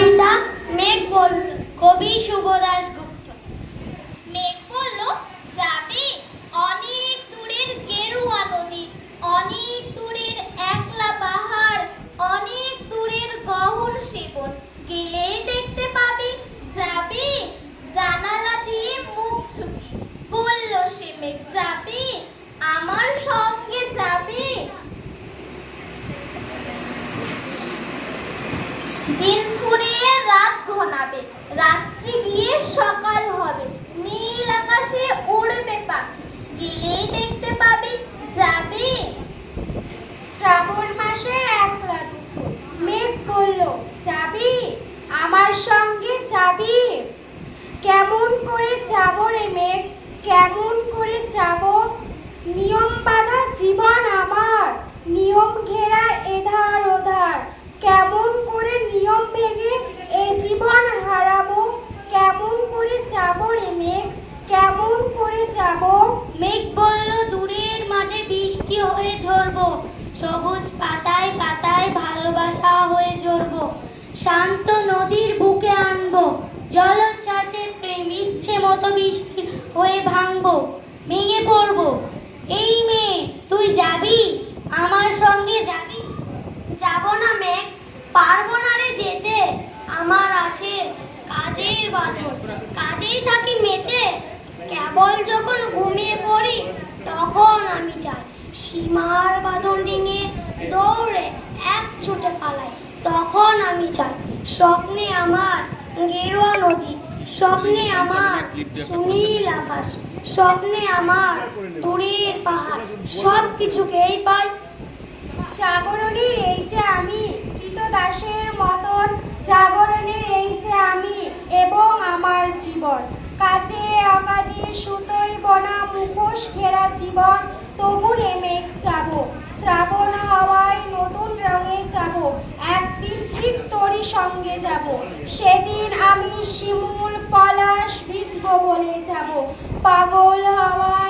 কবিতা মেঘ বলল কবি শুভদাস গুপ্ত। মেঘ বলল, যাবি? অনেক দূরের গেরুয়া নদী, অনেক দূরের একলা পাহাড়, অনেক দূরের গহন সেবন গেলেই দেখতে পাবি, যাবি? জানালা দিয়ে মুখ ছুপি বলল সে মেঘ, যাবি? আমার সঙ্গে যাবি? দিন রাত্রি গিয়ে সকাল হবে নীল আকাশে উড়বে পাখি গেলেই দেখতে পাবি যাবি শ্রাবণ মাসের একলা দুপুর মেঘ বলল যাবি আমার সঙ্গে যাবি কেমন করে যাব রে মেঘ কেমন করে যাব নিয়ম বাঁধা জীবন আমার নিয়ম ঘেরা এধার ওধার কেমন করে নিয়ম ভেঙে এ জীবন হারাবো কেমন করে যাব রে মেঘ কেমন করে যাব মেঘ বলল দূরের মাঠে বৃষ্টি হয়ে ঝরবো সবুজ পাতায় পাতায় ভালোবাসা হয়ে ঝরবো শান্ত নদীর বুকে আনব। জলোচ্ছ্বাসের প্রেম ইচ্ছে মতো বৃষ্টি হয়ে ভাঙবো। ভেঙে পড়ব। এই মেয়ে, তুই যাবি? আমার সঙ্গে যাবি? যাব না মেঘ, পারব না রে যেতে। আমার আছে কাজের বাঁধন। কাজেই থাকি মেতে। কেবল যখন ঘুমিয়ে পড়ি, তখন আমি চাই সীমার বাঁধন ডিঙে দৌড়ে এক ছুটে পালাই। তখন আমি চাই স্বপ্নে আমার গেরুয়া নদী স্বপ্নে আমার সুনীল আকাশ স্বপ্নে আমার দূরের পাহাড় সব কিছুকেই পাই। জাগরণের এই যে আমি কৃতদাসের মতন জাগরণের এই যে আমি এবং আমার জীবন। কাজে অকাজে সুতোই বনা মুখোশ ঘেরা জীবন তবু সঙ্গে যাব। সেদিন আমি শিমুল পলাশ ভিজব বলে যাব। পাগল হাওয়ায়